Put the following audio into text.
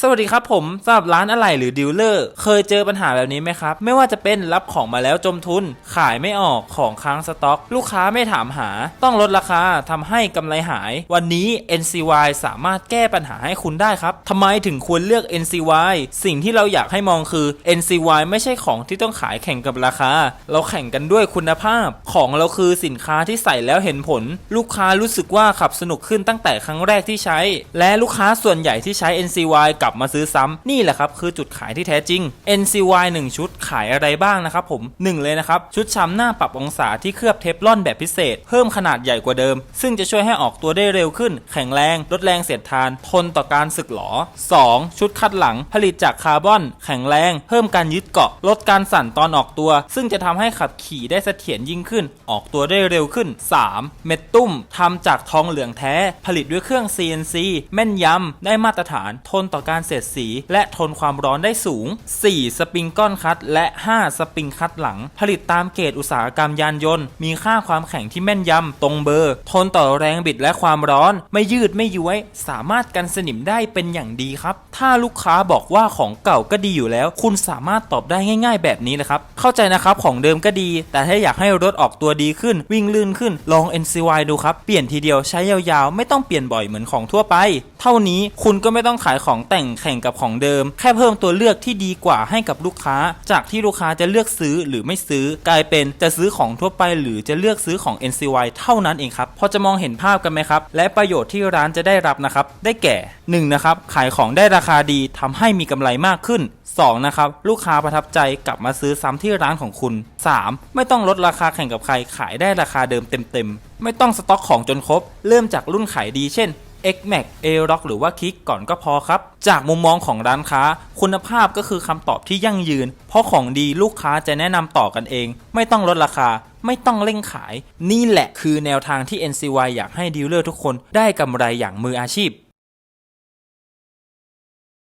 สวัสดีครับผมสำหรับร้านอะไหล่หรือดีลเลอร์ เคยเจอปัญหาแบบนี้ไหมครับ ไม่ว่าจะเป็นรับของมาแล้วจมทุน ขายไม่ออกของค้างสต็อก ลูกค้าไม่ถามหา ต้องลดราคาทำให้กำไรหาย วันนี้ NCY สามารถแก้ปัญหาให้คุณได้ครับทำไมถึงควรเลือก NCY สิ่งที่เราอยากให้มองคือ NCY ไม่ใช่ของที่ต้องขายแข่งกับราคา เราแข่งกันด้วยคุณภาพ ของเราคือสินค้าที่ใส่แล้วเห็นผล ลูกค้ารู้สึกว่าขับสนุกขึ้นตั้งแต่ครั้งแรกที่ใช้ และลูกค้าส่วนใหญ่ที่ใช้ NCY กัลับมาซื้อซ้ำนี่แหละครับคือจุดขายที่แท้จริง NCY 1 ชุดขายอะไรบ้างนะครับผม 1 เลยนะครับ ชุดช้ำหน้าปรับองศาที่เคลือบเทฟลอนแบบพิเศษ เพิ่มขนาดใหญ่กว่าเดิม ซึ่งจะช่วยให้ออกตัวได้เร็วขึ้น แข็งแรง ลดแรงเสียดทาน ทนต่อการสึกหรอ 2. ชุดคัดหลังผลิตจากคาร์บอน แข็งแรง เพิ่มการยึดเกาะ ลดการสั่นตอนออกตัว ซึ่งจะทำให้ขับขี่ได้เสถียรยิ่งขึ้น ออกตัวได้เร็วขึ้น 3. เม็ดตุ้มทำจากทองเหลืองแท้ ผลิตด้วยเครื่อง CNC แม่นยำได้มาตรฐาน ทนต่อการเสียดสี และทนความร้อนได้สูง 4. สปริงก้อนคัด และ 5. สปริงคัดหลัง ผลิตตามเกรดอุตสาหกรรมยานยนต์ มีค่าความแข็งที่แม่นยำ ตรงเบอร์ ทนต่อแรงบิดและความร้อน ไม่ยืดไม่ย้วย สามารถกันสนิมได้เป็นอย่างดีครับ ถ้าลูกค้าบอกว่าของเก่าก็ดีอยู่แล้ว คุณสามารถตอบได้ง่าย ๆ แบบนี้นะครับ เข้าใจนะครับของเดิมก็ดี แต่ถ้าอยากให้รถออกตัวดีขึ้น วิ่งลื่นขึ้น ลอง NCY ดูครับ เปลี่ยนทีเดียวใช้ยาวๆ ไม่ต้องเปลี่ยนบ่อยเหมือนของทั่วไป เท่านี้คุณก็ไม่ต้องขายของแต่งแข่งกับของเดิม แค่เพิ่มตัวเลือกที่ดีกว่าให้กับลูกค้า จากที่ลูกค้าจะเลือกซื้อหรือไม่ซื้อกลายเป็นจะซื้อของทั่วไป หรือจะเลือกซื้อของ NCY เท่านั้นเองครับพอจะมองเห็นภาพกันไหมครับ และประโยชน์ที่ร้านจะได้รับนะครับได้แก่ 1. นะครับขายของได้ราคาดีทำให้มีกำไรมากขึ้น 2. นะครับลูกค้าประทับใจกลับมาซื้อซ้ำที่ร้านของคุณ 3. ไม่ต้องลดราคาแข่งกับใครขายได้ราคาเดิมเต็มๆไม่ต้องสต็อกของจนครบ เริ่มจากรุ่นขายดีเช่น X Max A Rock หรือว่า Kick ก่อนก็พอครับ จากมุมมองของร้านค้า คุณภาพก็คือคำตอบที่ยั่งยืน เพราะของดีลูกค้าจะแนะนำต่อกันเอง ไม่ต้องลดราคา ไม่ต้องเร่งขาย นี่แหละคือแนวทางที่ NCY อยากให้ดีลเลอร์ทุกคนได้กำไรอย่างมืออาชีพ